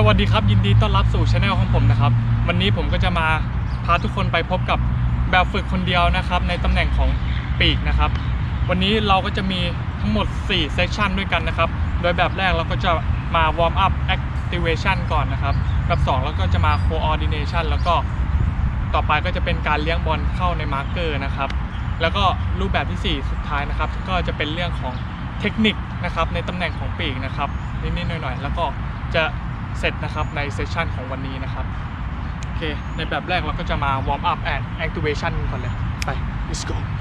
สวัสดีครับ ยินดีต้อนรับสู่ช anel ของผมนะครับ วันนี้ผมก็จะมาพาทุกคนไปพบกับแบบฝึกคนเดียวนะครับ ในตำแหน่งของปีกนะครับ วันนี้เราก็จะมีทั้งหมด 4 เซสชันด้วยกันนะครับ โดยแบบแรกเราก็จะมา warm up activation ก่อนนะครับ แบบ2เราก็จะมา coordination แล้วก็ต่อไปก็จะเป็นการเลี้ยงบอลเข้าในมาร์เกอร์นะครับ แล้วก็รูปแบบทีสี่ 4 สุดท้ายนะครับ ก็จะเป็นเรื่องของเทคนิคนะครับในตำแหน่งของปีกนะครับนิดๆหน่อยๆแล้วก็จะ เสร็จนะครับในเซสชันของวันนี้นะครับ โอเค ในแบบแรกเราก็จะมาวอร์มอัพแอนด์แอคทิเวชันก่อนเลย ไป let's go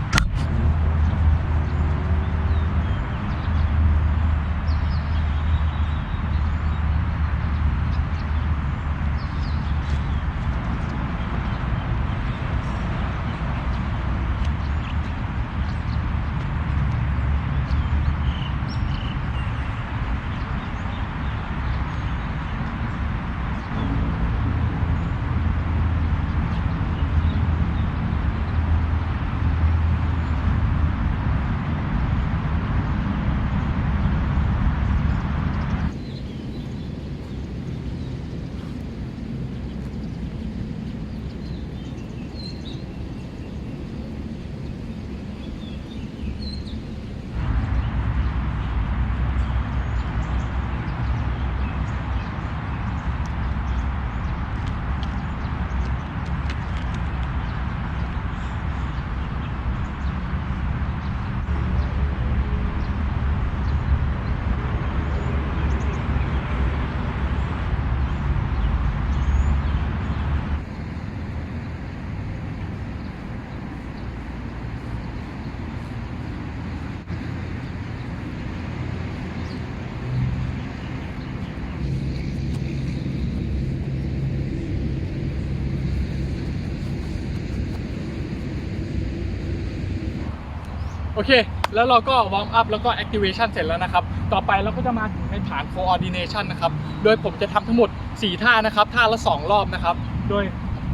โอเค แล้วเราก็วอร์มอัพแล้วก็แอคทิเวชันเสร็จแล้วนะครับ ต่อไปเราก็จะมาถึงในฐานโคออร์ดิเนชันนะครับ โดยผมจะทำทั้งหมด 4 ท่านะครับ ท่าละ 2 รอบนะครับ โดย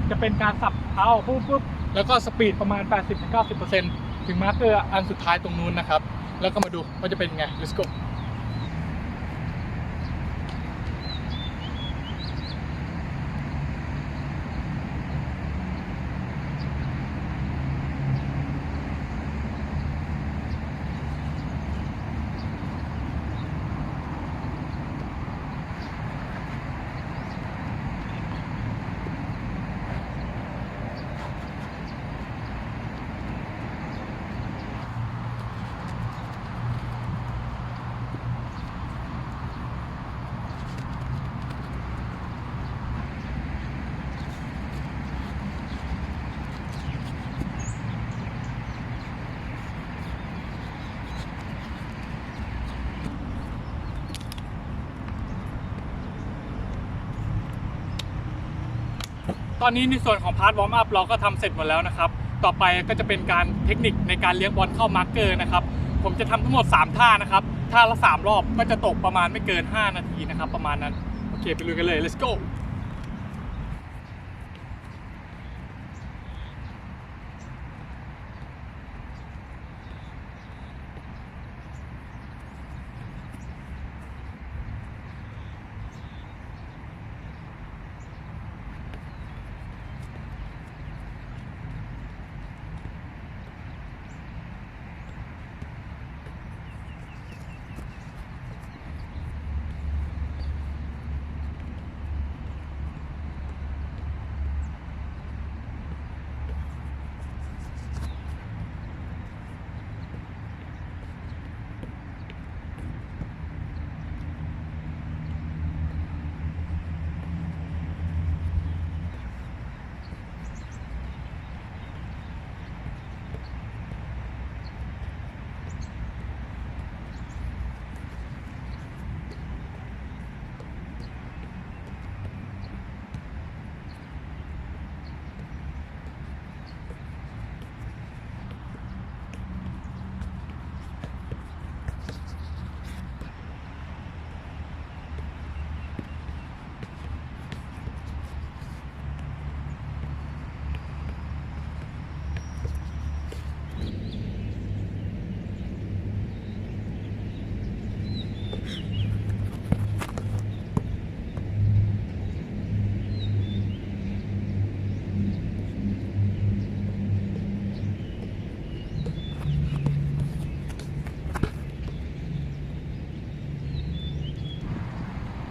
จะเป็นการสับเท้าปุ๊บปุ๊บแล้วก็สปีดประมาณ 80-90%ถึงมาร์เกอร์อันสุดท้ายตรงนู้นนะครับ แล้วก็มาดูว่าจะเป็นไง let's go ตอนนี้ในส่วนของพาร์ทวอร์มอัพเราก็ทำเสร็จหมดแล้วนะครับ ต่อไปก็จะเป็นการเทคนิคในการเลี้ยงบอลเข้ามาร์กเกอร์นะครับ ผมจะทำทั้งหมด 3 ท่านะครับ ท่าละ 3 รอบก็จะตกประมาณไม่เกิน 5 นาทีนะครับ ประมาณนั้น โอเค ไปลุยกันเลย let's go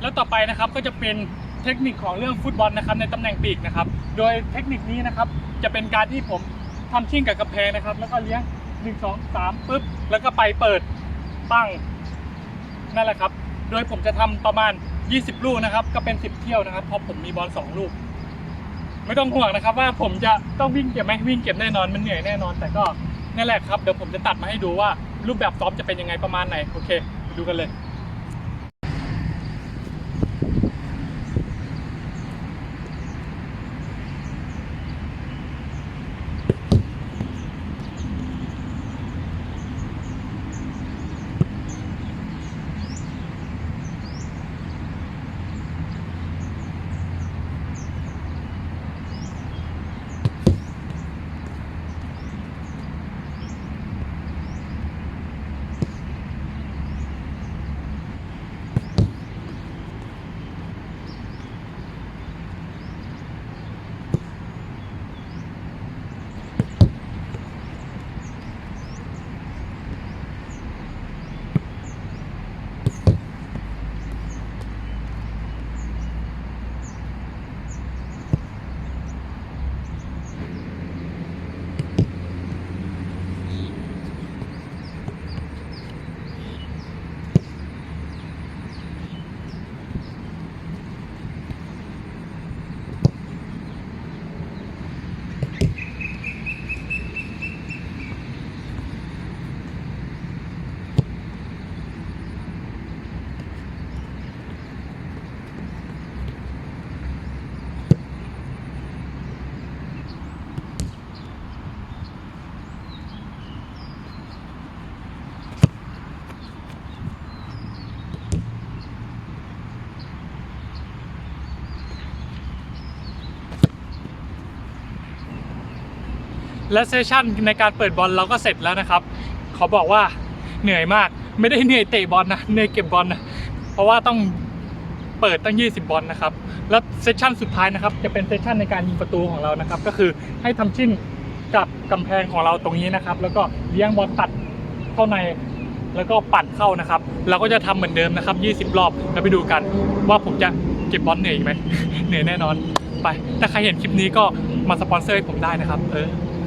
แล้วต่อไปนะครับก็จะเป็นเทคนิคของเรื่องฟุตบอลนะครับในตำแหน่งปีกนะครับ โดยเทคนิคนี้นะครับจะเป็นการที่ผมทำชิ่งกับกระแพงนะครับ แล้วก็เลี้ยงหนึ่งสองสามปุ๊บแล้วก็ไปเปิดปั้งนั่นแหละครับ โดยผมจะทำประมาณ 20 ลูกนะครับ ก็เป็น 10 เที่ยวนะครับ เพราะผมมีบอล2ลูก ไม่ต้องห่วงนะครับ ว่าผมจะต้องวิ่งเก็บไหมวิ่งเก็บแน่นอนมันเหนื่อยแน่นอน แต่ก็นั่นแหละครับเดี๋ยวผมจะตัดมาให้ดูว่ารูปแบบซ้อมจะเป็นยังไงประมาณไหนโอเคไปดูกันเลย และเซสชั่นในการเปิดบอลเราก็เสร็จแล้วนะครับ ขอบอกว่าเหนื่อยมากไม่ได้เหนื่อยเตะบอลนะเหนื่อยเก็บบอลนะเพราะว่าต้องเปิดตั้ง 20 บอลนะครับ แล้วเซสชั่นสุดท้ายนะครับจะเป็นเซสชั่นในการยิงประตูของเรานะครับ ก็คือให้ทำชิ้นกับกำแพงของเราตรงนี้นะครับ แล้วก็เลี้ยงบอลตัดเข้าในแล้วก็ปั่นเข้านะครับ เราก็จะทำเหมือนเดิมนะครับ 20 รอบแล้วไปดูกันว่าผมจะเก็บบอลเหนื่อยไหมเหนื่อยแน่นอนไปถ้าใครเห็นคลิปนี้ก็มาสปอนเซอร์ให้ผมได้นะครับ เออ